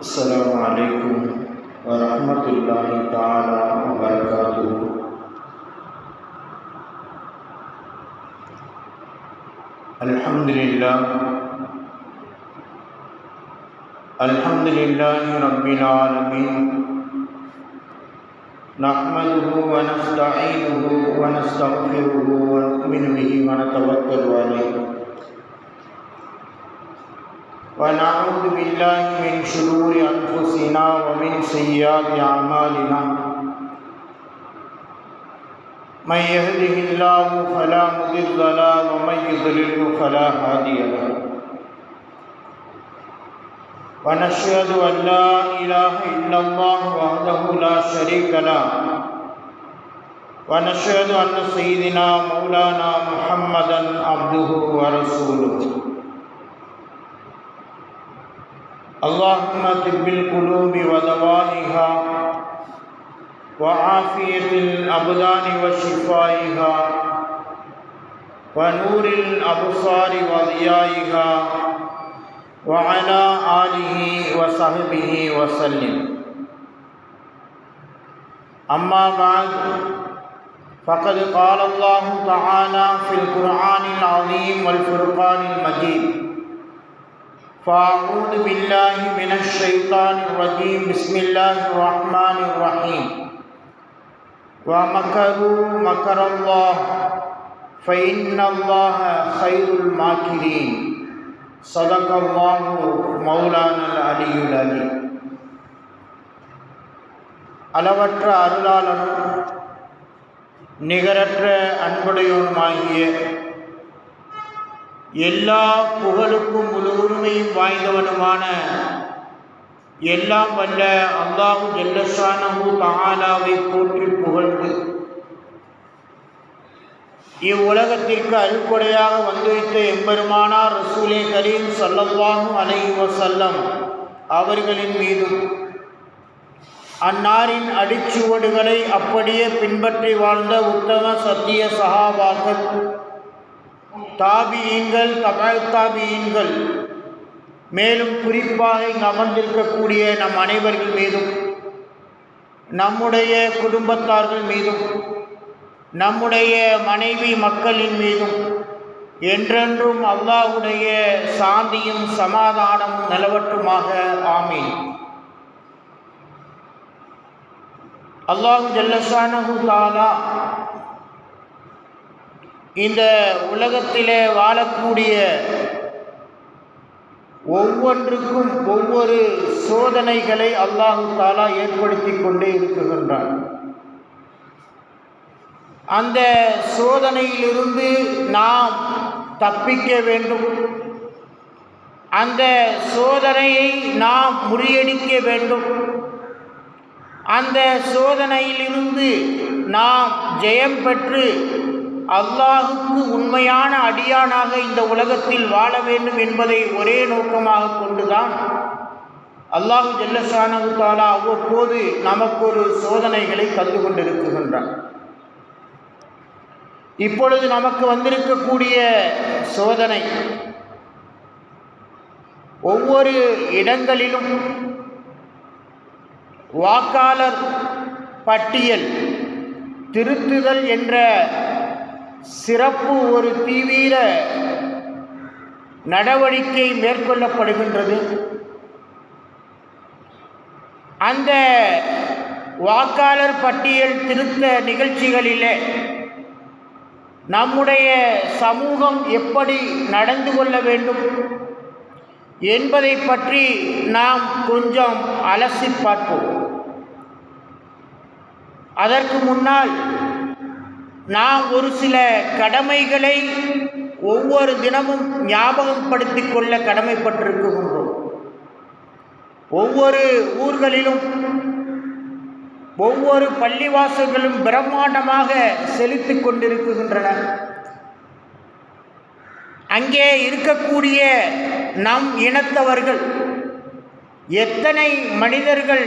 السلام عليكم ورحمة الله تعالى وبركاته. الحمد لله. الحمد لله رب العالمين. نحمده ونستعينه ونستغفره ونؤمن به ونتوكل عليه. ونعوذ بالله من شرور أنفسنا ومن سيئات أعمالنا. من يهده الله فلا مضل له ومن يضلله فلا هادي له. ونشهد أن لا إله إلا الله وحده لا شريك له. ونشهد أن سيدنا مولانا محمدا عبده ورسوله. اللهم طب القلوب ودوائها وعافية الأبدان وشفائها ونور الأبصار وضيائها وعلى آله وصحبه وسلم. أما بعد، فقد قال الله تعالى في القرآن العظيم والفرقان المجيد. فأعوذ بالله من الشيطان الرجيم بسم الله الرحمن الرحيم ومكروا مكر الله فإن الله خير الماكرين صدق الله مولانا العلي العليم அளவற்ற அருளாளனும் நிகரற்ற அன்புடையவனுமாகிய எல்லா புகழுக்கும் முழு உரிமையும் வாய்ந்தவனுமான எல்லாம் வல்ல அல்லாஹு ஜல்லஷானஹு தாலாவை போற்றி புகழ்ந்து. இவ்வுலகத்திற்கு அருள்கொடையாக வந்துவிட்ட எம்பெருமானார் ரசூலே கரீம் ஸல்லல்லாஹு அலை வசல்லம் அவர்களின் மீதும் அன்னாரின் அடிச்சுவடுகளை அப்படியே பின்பற்றி வாழ்ந்த உத்தம சத்திய சகாபாக்கள் தாபியீன்கள் தமிழ் தாபியீன்கள் மேலும் குறிப்பாக இங்கு அமர்ந்திருக்கக்கூடிய நம் அனைவர்கள் மீதும் நம்முடைய குடும்பத்தார்கள் மீதும் நம்முடைய மனைவி மக்களின் மீதும் என்றென்றும் அல்லாஹுடைய சாந்தியும் சமாதானமும் நிலவட்டுமாக. ஆமீன். அல்லாஹு ஜல்லஷானஹு தாலா இந்த உலகத்திலே வாழக்கூடிய ஒவ்வொன்றுக்கும் ஒவ்வொரு சோதனைகளை அல்லாஹு தாலா ஏற்படுத்தி கொண்டே இருக்குகின்றான் அந்த சோதனையிலிருந்து நாம் தப்பிக்க வேண்டும். அந்த சோதனையை நாம் முறியடிக்க வேண்டும். அந்த சோதனையிலிருந்து நாம் ஜெயம் பெற்று அல்லாஹுக்கு உண்மையான அடியானாக இந்த உலகத்தில் வாழ வேண்டும் என்பதை ஒரே நோக்கமாக கொண்டுதான் அல்லாஹு ஜெல்லசானு தாலா அவ்வப்போது நமக்கு ஒரு சோதனைகளை தந்து கொண்டிருக்கின்றான். இப்பொழுது நமக்கு வந்திருக்கக்கூடிய சோதனை ஒவ்வொரு இடங்களிலும் வாக்காளர் பட்டியல் திருத்துதல் என்ற சிறப்பு ஒரு தீவிர நடவடிக்கை மேற்கொள்ளப்படுகின்றது. அந்த வாக்காளர் பட்டியல் திருத்த நிகழ்ச்சிகளிலே நம்முடைய சமூகம் எப்படி நடந்து கொள்ள வேண்டும் என்பதை பற்றி நாம் கொஞ்சம் அலசி பார்ப்போம். அதற்கு முன்னால் நாம் ஒரு சில கடமைகளை ஒவ்வொரு தினமும் ஞாபகப்படுத்தி கொள்ள கடமைப்பட்டிருக்கின்றோம். ஒவ்வொரு ஊர்களிலும் ஒவ்வொரு பள்ளிவாசல்களும் பிரம்மாண்டமாக செலுத்தி கொண்டிருக்கின்றன. அங்கே இருக்கக்கூடிய நம் இனத்தவர்கள் எத்தனை மனிதர்கள்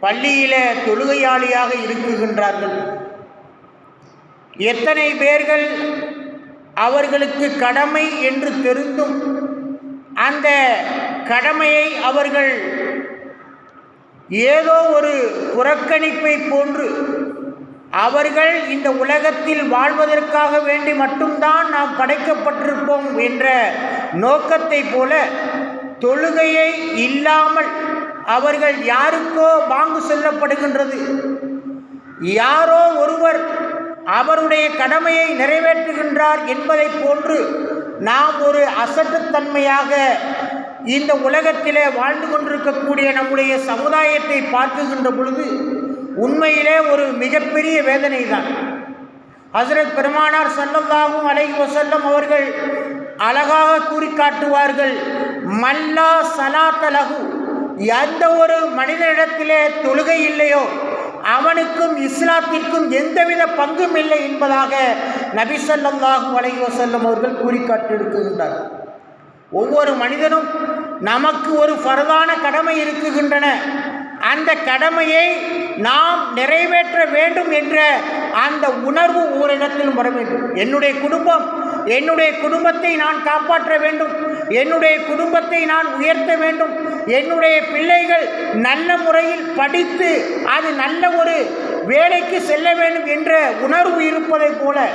பள்ளியில தொழுகையாளியாக இருக்குகின்றார்கள்? எத்தனை பேர்கள் அவர்களுக்கு கடமை என்று தெரிந்தும் அந்த கடமையை அவர்கள் ஏதோ ஒரு புறக்கணிப்பை போன்று அவர்கள் இந்த உலகத்தில் வாழ்வதற்காக வேண்டி மட்டும்தான் நாம் படைக்கப்பட்டிருப்போம் என்ற நோக்கத்தை போல தொழுகையை இல்லாமல் அவர்கள் யாருக்கோ வாங்கு செல்லப்படுகின்றது. யாரோ ஒருவர் அவருடைய கடமையை நிறைவேற்றுகின்றார் என்பதை போன்று நாம் ஒரு அசட்டுத்தன்மையாக இந்த உலகத்திலே வாழ்ந்து கொண்டிருக்கக்கூடிய நம்முடைய சமுதாயத்தை பார்க்குகின்ற பொழுது உண்மையிலே ஒரு மிகப்பெரிய வேதனை தான் ஹசரத் பெருமானார் சல்லல்லாஹும் அலை வசல்லம் அவர்கள் அழகாக கூறி காட்டுவார்கள் மல்லா சலாத்தலகு எந்த ஒரு மனிதனிடத்திலே தொழுகை இல்லையோ அவனுக்கும் இஸ்லாத்திற்கும் எந்தவித பங்கும் இல்லை என்பதாக நபி ஸல்லல்லாஹு செல்லும் அவர்கள் கூறிக்காட்டியிருக்கின்றனர் ஒவ்வொரு மனிதனும் நமக்கு ஒரு பரதான கடமை இருக்குகின்றன. அந்த கடமையை நாம் நிறைவேற்ற வேண்டும் என்ற அந்த உணர்வு ஓரிடத்திலும் வர வேண்டும். என்னுடைய குடும்பம் என்னுடைய குடும்பத்தை நான் காப்பாற்ற வேண்டும். என்னுடைய குடும்பத்தை நான் உயர்த்த வேண்டும். என்னுடைய பிள்ளைகள் நல்ல முறையில் படித்து அது நல்ல ஒரு வேலைக்கு செல்ல வேண்டும் என்ற உணர்வு இருப்பதைப் போல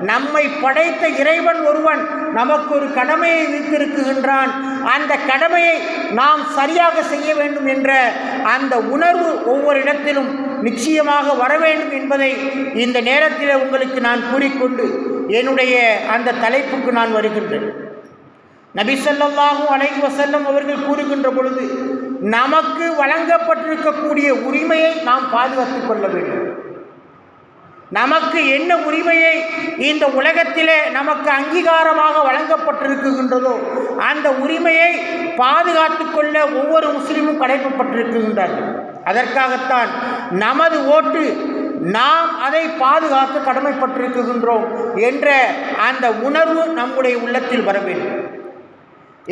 நம்மை படைத்த இறைவன் ஒருவன் நமக்கு ஒரு கடமையை வைத்திருக்குகின்றான் அந்த கடமையை நாம் சரியாக செய்ய வேண்டும் என்ற அந்த உணர்வு ஒவ்வொரு இடத்திலும் நிச்சயமாக வர வேண்டும் என்பதை இந்த நேரத்தில் உங்களுக்கு நான் கூறிக்கொண்டு என்னுடைய அந்த தலைப்புக்கு நான் வருகின்றேன். நபி ஸல்லல்லாஹு அலைஹி அவர்கள் கூறுகின்ற பொழுது நமக்கு வழங்கப்பட்டிருக்கக்கூடிய உரிமையை நாம் பாதுகாத்துக் கொள்ள வேண்டும். நமக்கு என்ன உரிமையை இந்த உலகத்திலே நமக்கு அங்கீகாரமாக வழங்கப்பட்டிருக்குகின்றதோ அந்த உரிமையை பாதுகாத்து கொள்ள ஒவ்வொரு முஸ்லீமும் கடைப்பட்டிருக்கின்றார்கள். அதற்காகத்தான் நமது ஓட்டு நாம் அதை பாதுகாக்க கடமைப்பட்டிருக்கின்றோம் என்ற அந்த உணர்வு நம்முடைய உள்ளத்தில் வர வேண்டும்.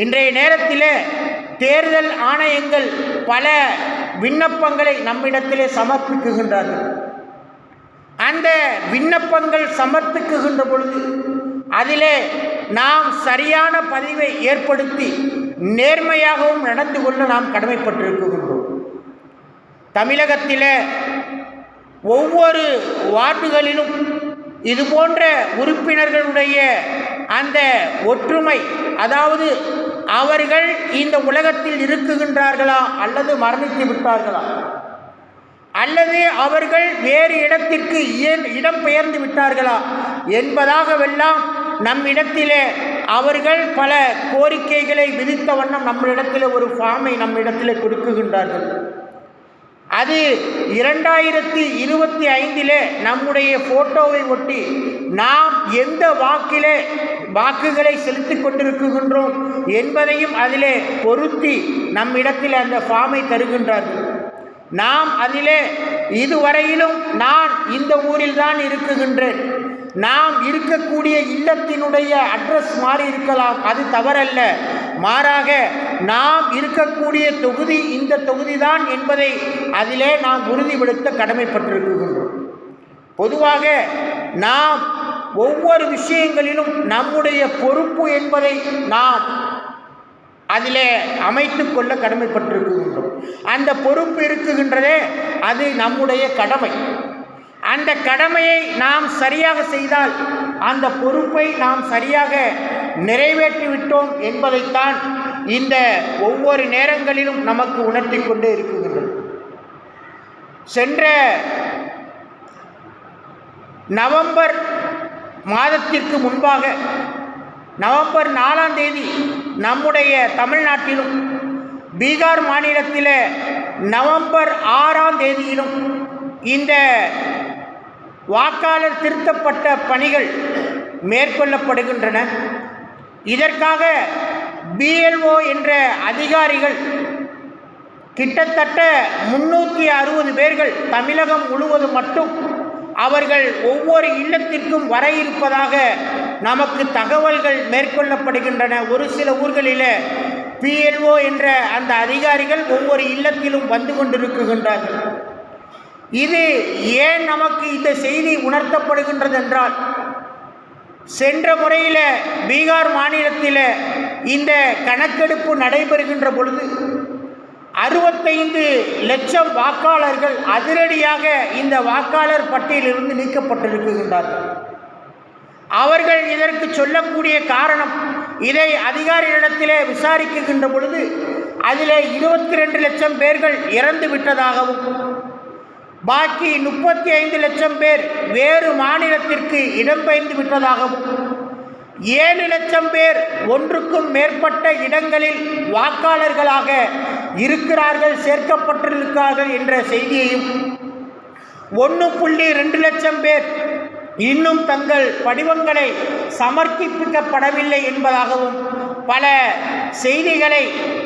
இன்றைய நேரத்தில் தேர்தல் ஆணையங்கள் பல விண்ணப்பங்களை நம்மிடத்திலே சமர்ப்பிக்குகின்றார்கள். அந்த விண்ணப்பங்கள் சமர்ப்பிக்குகின்ற பொழுது அதிலே நாம் சரியான பதிவை ஏற்படுத்தி நேர்மையாகவும் நடந்து கொள்ள நாம் கடமைப்பட்டிருக்கின்றோம். தமிழகத்தில் ஒவ்வொரு வார்டுகளிலும் இது போன்ற உறுப்பினர்களுடைய அந்த ஒற்றுமை அதாவது அவர்கள் இந்த உலகத்தில் இருக்குகின்றார்களா அல்லது மரணித்து விட்டார்களா? அல்லது அவர்கள் வேறு இடத்திற்கு இடம் பெயர்ந்து விட்டார்களா? என்பதாகவெல்லாம் நம்மிடத்திலே அவர்கள் பல கோரிக்கைகளை விதித்த வண்ணம் நம்மளிடத்தில் ஒரு ஃபார்மை நம்மிடத்தில் கொடுக்குகின்றார்கள். அது இரண்டாயிரத்தி இருபத்தி ஐந்திலே நம்முடைய ஃபோட்டோவை ஒட்டி நாம் எந்த வாக்கிலே வாக்குகளை செலுத்திக் கொண்டிருக்கின்றோம் என்பதையும் அதிலே பொருத்தி நம்மிடத்தில் அந்த ஃபார்மை தருகின்றார்கள். நாம் அதிலே இதுவரையிலும் நான் இந்த ஊரில் தான் இருக்குகின்றேன். நாம் இருக்கக்கூடிய இல்லத்தினுடைய அட்ரஸ் மாறி இருக்கலாம் அது தவறல்ல. மாறாக நாம் இருக்கக்கூடிய தொகுதி இந்த தொகுதி தான் என்பதை அதிலே நாம் உறுதிப்படுத்த கடமைப்பட்டிருக்கின்றோம். பொதுவாக நாம் ஒவ்வொரு விஷயங்களிலும் நம்முடைய பொறுப்பு என்பதை நாம் அதிலே அமைத்து கொள்ள கடமைப்பட்டிருக்கின்றோம். அந்த பொறுப்பு இருக்குகின்றதே அது நம்முடைய கடமை. அந்த கடமையை நாம் சரியாக செய்தால் அந்த பொறுப்பை நாம் சரியாக நிறைவேற்றி விட்டோம் என்பதைத்தான் இந்த ஒவ்வொரு நேரங்களிலும் நமக்கு உணர்த்தி கொண்டே இருக்குகின்றது சென்ற நவம்பர் மாதத்திற்கு முன்பாக நவம்பர் நாலாம் தேதி நம்முடைய தமிழ்நாட்டிலும் பீகார் மாநிலத்தில் நவம்பர் ஆறாம் தேதியிலும் இந்த வாக்காளர் திருத்தப்பட்ட பணிகள் மேற்கொள்ளப்படுகின்றன. இதற்காக பிஎல்ஓ என்ற அதிகாரிகள் கிட்டத்தட்ட முன்னூற்றி அறுபது பேர்கள் தமிழகம் முழுவதும் மட்டும் அவர்கள் ஒவ்வொரு இல்லத்திற்கும் வர இருப்பதாக நமக்கு தகவல்கள் மேற்கொள்ளப்படுகின்றன. ஒரு சில ஊர்களில் பிஎல்ஓ என்ற அந்த அதிகாரிகள் ஒவ்வொரு இல்லத்திலும் வந்து கொண்டிருக்கின்றார்கள். இது ஏன் நமக்கு இந்த செய்தி உணர்த்தப்படுகின்றது என்றால் சென்ற முறையில் பீகார் மாநிலத்தில் இந்த கணக்கெடுப்பு நடைபெறுகின்ற பொழுது அறுபத்தைந்து லட்சம் வாக்காளர்கள் அதிரடியாக இந்த வாக்காளர் பட்டியலிருந்து நீக்கப்பட்டிருக்கின்றார்கள். அவர்கள் இதற்கு சொல்லக்கூடிய காரணம் இதை அதிகாரிகளிடத்திலே விசாரிக்கின்ற பொழுது அதில் இருபத்தி ரெண்டு லட்சம் பேர்கள் இறந்து விட்டதாகவும் பாக்கி முப்பத்தி ஐந்து லட்சம் பேர் வேறு மாநிலத்திற்கு இடம்பெயர்ந்து விட்டதாகவும் ஏழு லட்சம் பேர் ஒன்றுக்கும் மேற்பட்ட இடங்களில் வாக்காளர்களாக இருக்கிறார்கள் சேர்க்கப்பட்டிருக்கிறார்கள் என்ற செய்தியையும் ஒன்று புள்ளி ரெண்டு லட்சம் பேர் இன்னும் தங்கள் படிவங்களை சமர்ப்பிக்கப்படவில்லை என்பதாகவும் பல செய்திகளை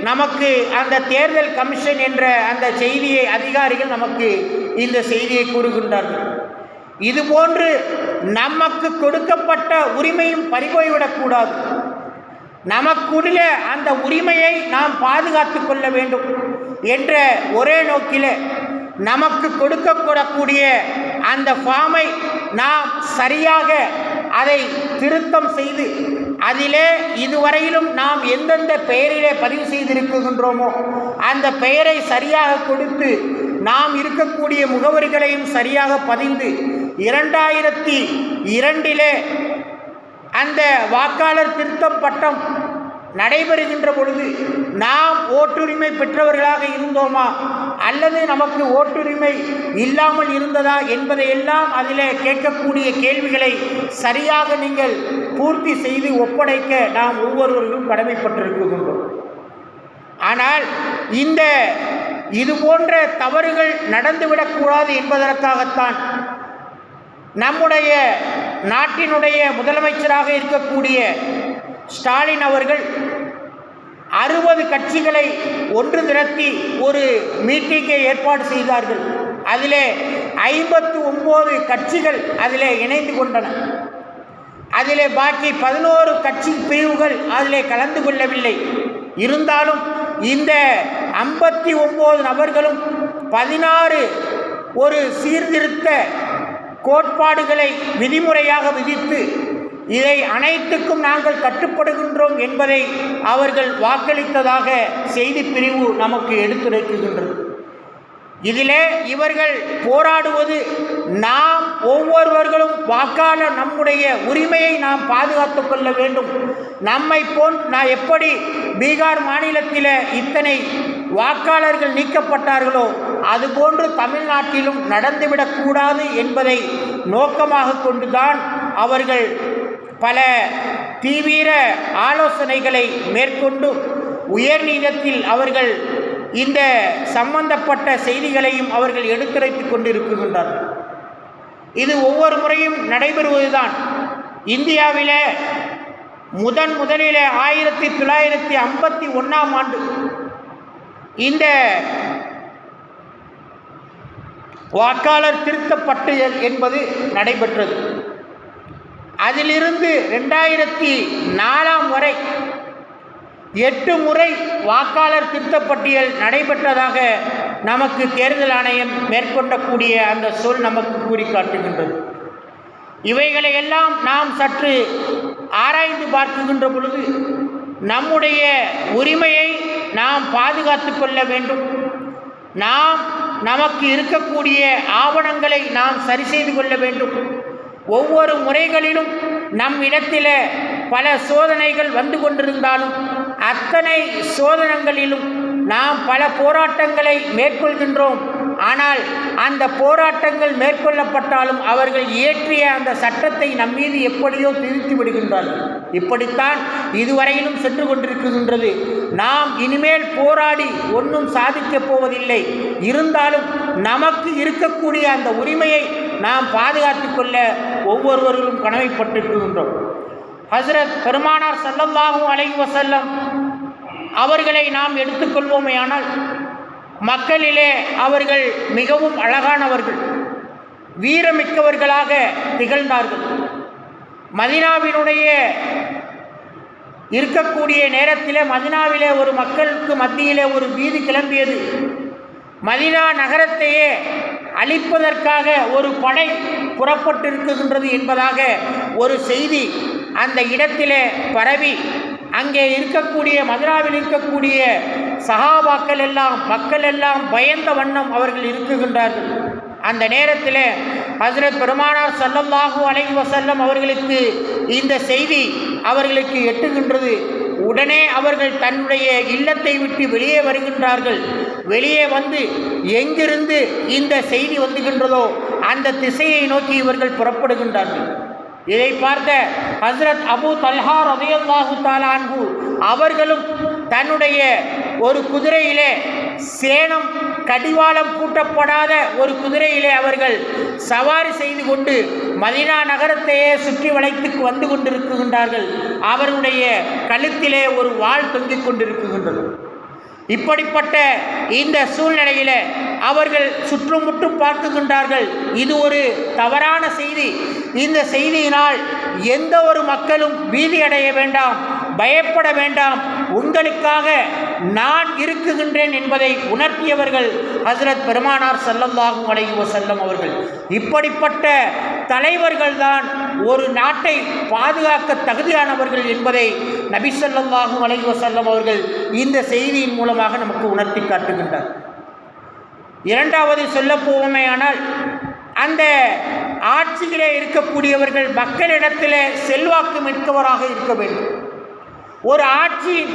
நமக்கு அந்த தேர்தல் கமிஷன் என்ற அந்த செய்தியை அதிகாரிகள் நமக்கு இந்த செய்தியை கூறுகின்றார்கள். இதுபோன்று நமக்கு கொடுக்கப்பட்ட உரிமையும் பறிபோய்விடக்கூடாது. நமக்குள்ள அந்த உரிமையை நாம் பாதுகாத்து கொள்ள வேண்டும் என்ற ஒரே நோக்கில் நமக்கு கொடுக்கப்படக்கூடிய அந்த ஃபார்மை நாம் சரியாக அதை திருத்தம் செய்து அதிலே இதுவரையிலும் நாம் எந்தெந்த பெயரிலே பதிவு செய்திருக்கின்றோமோ அந்த பெயரை சரியாக கொடுத்து நாம் இருக்கக்கூடிய முகவரிகளையும் சரியாக பதிந்து இரண்டாயிரத்தி இரண்டிலே அந்த வாக்காளர் திருத்தம் பட்டம் நடைபெறுகின்ற பொழுது நாம் ஓட்டுரிமை பெற்றவர்களாக இருந்தோமா? அல்லது நமக்கு ஓட்டுரிமை இல்லாமல் இருந்ததா என்பதையெல்லாம் அதிலே கேட்கக்கூடிய கேள்விகளை சரியாக நீங்கள் பூர்த்தி செய்து ஒப்படைக்க நாம் ஒவ்வொருவர்களும் கடமைப்பட்டிருக்கின்றோம். ஆனால் இந்த இது போன்ற தவறுகள் நடந்துவிடக்கூடாது என்பதற்காகத்தான் நம்முடைய நாட்டினுடைய முதலமைச்சராக இருக்கக்கூடிய ஸ்டாலின் அவர்கள் அறுபது கட்சிகளை ஒன்று திரட்டி ஒரு மீட்டிங்கை ஏற்பாடு செய்தார்கள். அதிலே ஐம்பத்து ஒம்பது கட்சிகள் அதிலே இணைந்து கொண்டன. அதிலே பாக்கி பதினோரு கட்சி பிரிவுகள் அதிலே கலந்து கொள்ளவில்லை. இருந்தாலும் இந்த ஐம்பத்தி ஒம்பது நபர்களும் பதினாறு ஒரு சீர்திருத்த கோட்பாடுகளை விதிமுறையாக விதித்து இதை அனைத்துக்கும் நாங்கள் கட்டுப்படுகின்றோம் என்பதை அவர்கள் வாக்களித்ததாக செய்தி பிரிவு நமக்கு எடுத்துரைக்குகின்றது. இதிலே இவர்கள் போராடுவது நாம் ஒவ்வொருவர்களும் வாக்காளர் நம்முடைய உரிமையை நாம் பாதுகாத்து கொள்ள வேண்டும். நம்மை போன் நான் எப்படி பீகார் மாநிலத்தில் இத்தனை வாக்காளர்கள் நீக்கப்பட்டார்களோ அதுபோன்று தமிழ்நாட்டிலும் நடந்துவிடக்கூடாது என்பதை நோக்கமாக கொண்டுதான் அவர்கள் பல தீவிர ஆலோசனைகளை மேற்கொண்டு உயர்நீதத்தில் அவர்கள் இந்த சம்பந்தப்பட்ட செய்திகளையும் அவர்கள் எடுத்துரைத்து கொண்டிருக்கின்றார்கள். இது ஒவ்வொரு முறையும் நடைபெறுவதுதான். இந்தியாவில் முதன் முதலில் ஆயிரத்தி தொள்ளாயிரத்தி ஐம்பத்தி ஒன்றாம் ஆண்டு இந்த வாக்காளர் திருத்தப்பட்டு என்பது நடைபெற்றது. அதிலிருந்து ரெண்டாயிரத்தி நாலாம் வரை எட்டு முறை வாக்காளர் திருத்தப்பட்டியல் நடைபெற்றதாக நமக்கு தேர்தல் ஆணையம் மேற்கொண்டக்கூடிய அந்த சொல் நமக்கு கூறி காட்டுகின்றது இவைகளையெல்லாம் நாம் சற்று ஆராய்ந்து பார்க்குகின்ற பொழுது நம்முடைய உரிமையை நாம் பாதுகாத்து கொள்ள வேண்டும். நாம் நமக்கு இருக்கக்கூடிய ஆவணங்களை நாம் சரி செய்து கொள்ள வேண்டும். ஒவ்வொரு முறைகளிலும் நம் இடத்தில் பல சோதனைகள் வந்து கொண்டிருந்தாலும் அத்தனை சோதனங்களிலும் நாம் பல போராட்டங்களை மேற்கொள்கின்றோம். ஆனால் அந்த போராட்டங்கள் மேற்கொள்ளப்பட்டாலும் அவர்கள் இயற்றிய அந்த சட்டத்தை நம் மீது எப்படியோ திருத்தி விடுகின்றார்கள். இப்படித்தான் இதுவரையிலும் சென்று கொண்டிருக்கின்றது. நாம் இனிமேல் போராடி ஒன்றும் சாதிக்கப் போவதில்லை. இருந்தாலும் நமக்கு இருக்கக்கூடிய அந்த உரிமையை நாம் பாதுகாத்து கொள்ள ஒவ்வொருவர்களும் கடமைப்பட்டிருக்கின்றோம். ஹசரத் பெருமானார் சல்லல்லாஹும் அலைஹி வசல்லம் அவர்களை நாம் எடுத்துக்கொள்வோமேயானால் மக்களிலே அவர்கள் மிகவும் அழகானவர்கள் வீரமிக்கவர்களாக திகழ்ந்தார்கள். மதினாவினுடைய இருக்கக்கூடிய நேரத்தில் மதினாவிலே ஒரு மக்களுக்கு மத்தியிலே ஒரு வீதி கிளம்பியது. மதினா நகரத்தையே அழிப்பதற்காக ஒரு படை புறப்பட்டிருக்கின்றது என்பதாக ஒரு செய்தி அந்த இடத்திலே பரவி. அங்கே இருக்கக்கூடிய மதுராவில் இருக்கக்கூடிய சகாபாக்கள் எல்லாம் மக்கள் எல்லாம் பயந்த வண்ணம் அவர்கள் இருக்குகின்றார்கள். அந்த நேரத்தில் ஹசரத் பெருமானார் சல்லல்லாஹூ அலைஹி வசல்லம் அவர்களுக்கு இந்த செய்தி அவர்களுக்கு எட்டுகின்றது. உடனே அவர்கள் தன்னுடைய இல்லத்தை விட்டு வெளியே வருகின்றார்கள். வெளியே வந்து எங்கிருந்து இந்த செய்தி வந்துகின்றதோ அந்த திசையை நோக்கி இவர்கள் புறப்படுகின்றார்கள். இதை பார்த்த ஹஸ்ரத் அபு தல்ஹா ரதையல்லாஹு தாலான்ஹு அவர்களும் தன்னுடைய ஒரு குதிரையிலே சேனம் கடிவாளம் பூட்டப்படாத ஒரு குதிரையிலே அவர்கள் சவாரி செய்து கொண்டு மதினா நகரத்தையே சுற்றி வளைத்து வந்து கொண்டிருக்கின்றார்கள். அவருடைய கழுத்திலே ஒரு வாள் தொங்கிக் கொண்டிருக்கின்றது. இப்படிப்பட்ட இந்த சூழ்நிலையில் அவர்கள் சுற்றுமுற்றும் பார்க்குகின்றார்கள். இது ஒரு தவறான செய்தி. இந்த செய்தியினால் எந்த ஒரு மக்களும் பீதியடைய வேண்டாம். பயப்பட வேண்டாம். உங்களுக்காக நான் இருக்குகின்றேன் என்பதை உணர்த்தியவர்கள் ஹசரத் பெருமானார் செல்லந்தாகும் அடையுவ செல்லம் அவர்கள். இப்படிப்பட்ட தலைவர்கள்தான் ஒரு நாட்டை பாதுகாக்க தகுதியானவர்கள் என்பதை நபி ஸல்லல்லாஹு அலைஹி செல்லம் அவர்கள் இந்த செய்தியின் மூலமாக நமக்கு உணர்த்தி காட்டுகின்றார். இரண்டாவது சொல்ல போவோமேயானால் அந்த ஆட்சியிலே இருக்கக்கூடியவர்கள் மக்களிடத்தில் செல்வாக்கு மிக்கவராக இருக்க வேண்டும். ஒரு ஆட்சி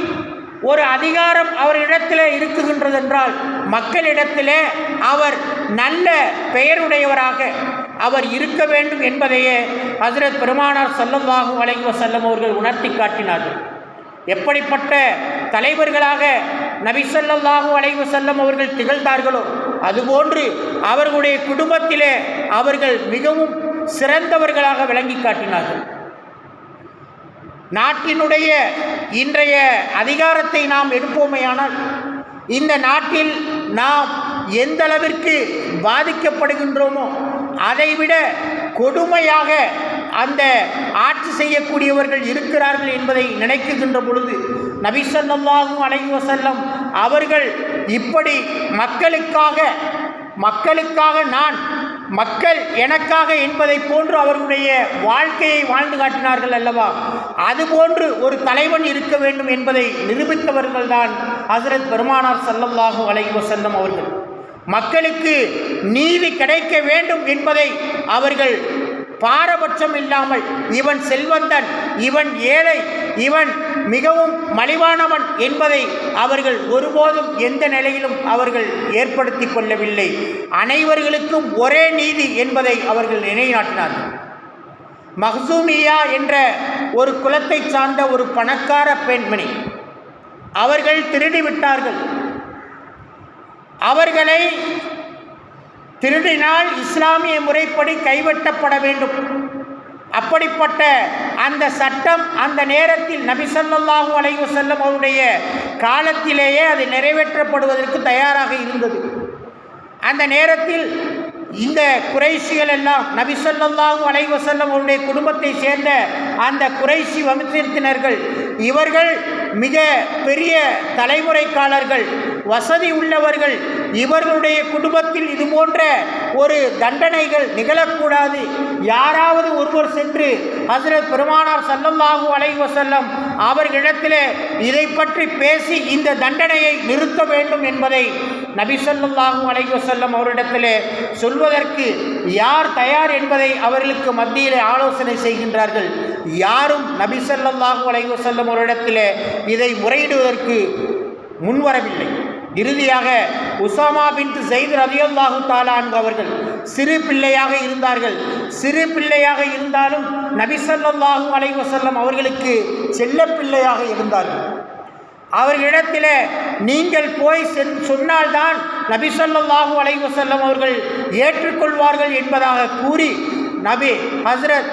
ஒரு அதிகாரம் அவரிடத்தில் இருக்குகின்றதென்றால் மக்களிடத்திலே அவர் நல்ல பெயருடையவராக அவர் இருக்க வேண்டும் என்பதையே ஹசரத் பெருமானார் ஸல்லல்லாஹு அலைஹி செல்லும் அவர்கள் உணர்த்தி காட்டினார்கள். எப்படிப்பட்ட தலைவர்களாக நபி ஸல்லல்லாஹு வளைவு வஸல்லம் அவர்கள் திகழ்ந்தார்களோ அதுபோன்று அவர்களுடைய குடும்பத்திலே அவர்கள் மிகவும் சிறந்தவர்களாக விளங்கி காட்டினார்கள். நாட்டினுடைய இன்றைய அதிகாரத்தை நாம் எடுப்போமேயானால் இந்த நாட்டில் நாம் எந்த அளவிற்கு பாதிக்கப்படுகின்றோமோ அதைவிட கொடுமையாக அந்த ஆட்சி செய்யக்கூடியவர்கள் இருக்கிறார்கள் என்பதை நினைக்குகின்ற பொழுது நபி ஸல்லல்லாஹு செல்லம் அவர்கள் இப்படி மக்களுக்காக மக்களுக்காக நான் மக்கள் எனக்காக என்பதை போன்று அவர்களுடைய வாழ்க்கையை வாழ்ந்து காட்டினார்கள் அல்லவா? அதுபோன்று ஒரு தலைவன் இருக்க வேண்டும் என்பதை நிரூபித்தவர்கள்தான் ஹசரத் பெருமானார் செல்லவதாக அலைஹி வசந்தம் அவர்கள். மக்களுக்கு நீதி கிடைக்க வேண்டும் என்பதை அவர்கள் பாரபட்சம் இல்லாமல் இவன் செல்வந்தன் இவன் ஏழை இவன் மிகவும் மலிவானவன் என்பதை அவர்கள் ஒருபோதும் எந்த நிலையிலும் அவர்கள் ஏற்படுத்தி கொள்ளவில்லை. அனைவர்களுக்கும் ஒரே நீதி என்பதை அவர்கள் நிலைநாட்டினார்கள். மஹசூமியா என்ற ஒரு குலத்தை சார்ந்த ஒரு பணக்கார பெண்மணி அவர்கள் திருடி விட்டார்கள். அவர்களை திருடினால் இஸ்லாமிய முறைப்படி கைவெட்டப்பட வேண்டும். அப்படிப்பட்ட அந்த சட்டம் அந்த நேரத்தில் நபிசல்லாஹு அலைவு செல்லும் அவருடைய காலத்திலேயே அது நிறைவேற்றப்படுவதற்கு தயாராக இருந்தது. அந்த நேரத்தில் இந்த குறைஷிகள் எல்லாம் நபி அலைவசல்லம் அவருடைய குடும்பத்தை சேர்ந்த அந்த குறைஷி வம்சத்தினர்கள் இவர்கள் மிக பெரிய தலைமுறைக்காரர்கள் வசதி உள்ளவர்கள் இவர்களுடைய குடும்பத்தில் இது போன்ற ஒரு தண்டனைகள் நிகழக்கூடாது. யாராவது ஒருவர் சென்று ஹசரத் பெருமானார் சல்லல்லாஹூ அலைஹி வஸல்லம் அவர்களிடத்திலே இதை பற்றி பேசி இந்த தண்டனையை நிறுத்த வேண்டும் என்பதை நபி ஸல்லல்லாஹு அலைஹி அவரிடத்தில் சொல்வதற்கு யார் தயார் என்பதை அவர்களுக்கு மத்தியிலே ஆலோசனை செய்கின்றார்கள். யாரும் நபி அலைவு செல்லும் ஒரு இடத்தில் இதை முறையிடுவதற்கு முன்வரவில்லை. இறுதியாக உசாமா பின் செய்து ரதியல்லாஹு தாலான் அவர்கள் சிறு பிள்ளையாக இருந்தார்கள். சிறு பிள்ளையாக இருந்தாலும் நபி ஸல்லல்லாஹு அலைஹி அவர்களுக்கு செல்ல பிள்ளையாக இருந்தார்கள். அவர்களிடத்தில் நீங்கள் போய் சென் சொன்னால்தான் நபி ஸல்லல்லாஹு அலைஹி அவர்கள் ஏற்றுக்கொள்வார்கள் என்பதாக கூறி நபி ஹசரத்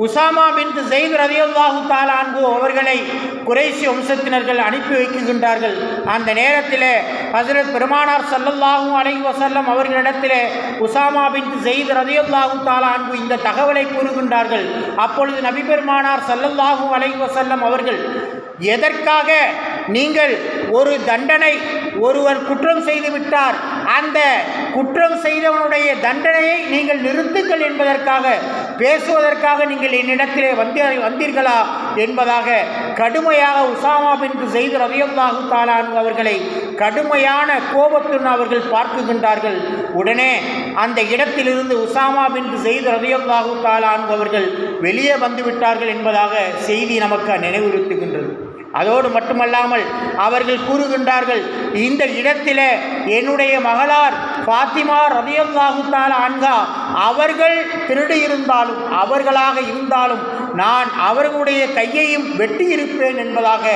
உசாமா பின் ஜெயித் ரதியல்லாஹு தாலான்கு அவர்களை குறைசி வம்சத்தினர்கள் அனுப்பி வைக்கின்றார்கள். அந்த நேரத்தில் ஹசரத் பெருமானார் ஸல்லல்லாஹு அலை வசல்லம் அவர்களிடத்தில் உசாமா பின் ஜெயித் ரதியல்லாஹு தாலான்கு இந்த தகவலை கூறுகின்றார்கள். அப்பொழுது நபி பெருமானார் ஸல்லல்லாஹு அலைஹி அவர்கள் எதற்காக நீங்கள் ஒரு தண்டனை ஒருவர் குற்றம் செய்துவிட்டார் அந்த குற்றம் செய்தவனுடைய தண்டனையை நீங்கள் நிறுத்துங்கள் என்பதற்காக பேசுவதற்காக நீங்கள் என்னிடத்திலே வந்த வந்தீர்களா என்பதாக கடுமையாக உசாமா பின் செய்து ரதியல்லாஹு தாலான் அவர்களை கடுமையான கோபத்துடன் அவர்கள் பார்க்குகின்றார்கள். உடனே அந்த இடத்திலிருந்து உசாமா பின் செய்து ரதியல்லாஹு தாலான் அவர்கள் வெளியே வந்துவிட்டார்கள் என்பதாக செய்தி நமக்கு நினைவுறுத்துகின்றது. அதோடு மட்டுமல்லாமல் அவர்கள் கூறுகின்றார்கள் இந்த இடத்திலே என்னுடைய மகளார் ஃபாத்திமா ரதியல்லாஹு தாலா அன்கா அவர்கள் திருடி இருந்தாலும் அவர்களாக இருந்தாலும் நான் அவர்களுடைய கையையும் வெட்டி இருப்பேன் என்பதாக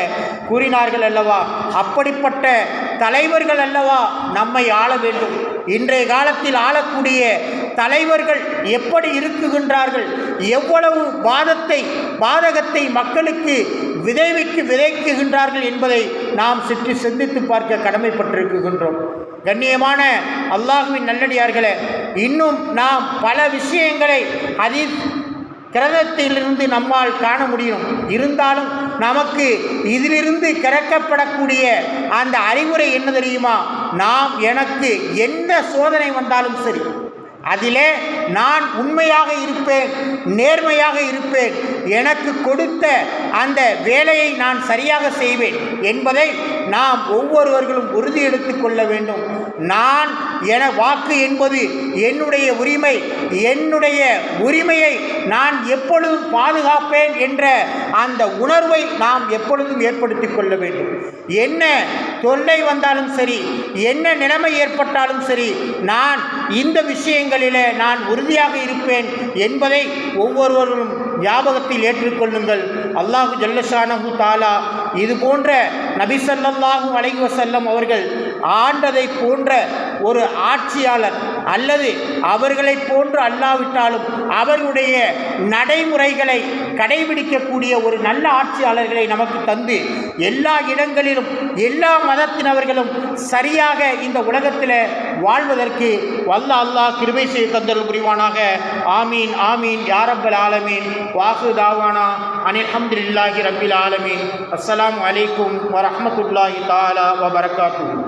கூறினார்கள் அல்லவா? அப்படிப்பட்ட தலைவர்கள் அல்லவா நம்மை ஆள வேண்டும்? இன்றைய காலத்தில் ஆளக்கூடிய தலைவர்கள் எப்படி இருக்குகின்றார்கள்? எவ்வளவு வாதத்தை பாதகத்தை மக்களுக்கு விதைவிட்டு விதைக்குகின்றார்கள் என்பதை நாம் சுற்றி சிந்தித்து பார்க்க கடமைப்பட்டிருக்கின்றோம். கண்ணியமான அல்லாஹுவின் நல்லடியார்களே இன்னும் நாம் பல விஷயங்களை அதி கிரதத்திலிருந்து நம்மால் காண முடியும். இருந்தாலும் நமக்கு இதிலிருந்து கிறக்கப்படக்கூடிய அந்த அறிவுரை என்ன தெரியுமா? நாம் எனக்கு எந்த சோதனை வந்தாலும் சரி அதிலே நான் உண்மையாக இருப்பேன் நேர்மையாக இருப்பேன். எனக்கு கொடுத்த அந்த வேலையை நான் சரியாக செய்வேன் என்பதை நாம் ஒவ்வொருவர்களும் உறுதி எடுத்துக் கொள்ள வேண்டும். நான் என வாக்கு என்பது என்னுடைய உரிமை என்னுடைய உரிமையை நான் எப்பொழுதும் பாதுகாப்பேன் என்ற அந்த உணர்வை நாம் எப்பொழுதும் ஏற்படுத்தி கொள்ள வேண்டும். என்ன தொல்லை வந்தாலும் சரி என்ன நிலைமை ஏற்பட்டாலும் சரி நான் இந்த விஷயங்களில் நான் உறுதியாக இருப்பேன் என்பதை ஒவ்வொருவரும் ஞாபகத்தில் ஏற்றுக்கொள்ளுங்கள். அல்லாஹு ஜல்லஷானஹு தாலா இது போன்ற நபிசல்லாஹு அலைஹி வஸல்லம் அவர்கள் ஆண்டதை போன்ற ஒரு ஆட்சியாளர் அல்லது அவர்களைப் போன்று அல்லாவிட்டாலும் அவர்களுடைய நடைமுறைகளை கடைபிடிக்கக்கூடிய ஒரு நல்ல ஆட்சியாளர்களை நமக்கு தந்து எல்லா இடங்களிலும் எல்லா மதத்தினவர்களும் சரியாக இந்த உலகத்தில் வாழ்வதற்கு வல்ல அல்லாஹ் கிருபை செய்து தந்தல் புரிவானாக. ஆமீன் ஆமீன். யாரப்பல் ஆலமீன். வாசு தாவானா. அனில் அஹமதுல்லாஹி ரபில் ஆலமீன். அஸ்லாம் அலைக்கும் வரமத்துல்லாஹி தாலா வபரகாத்து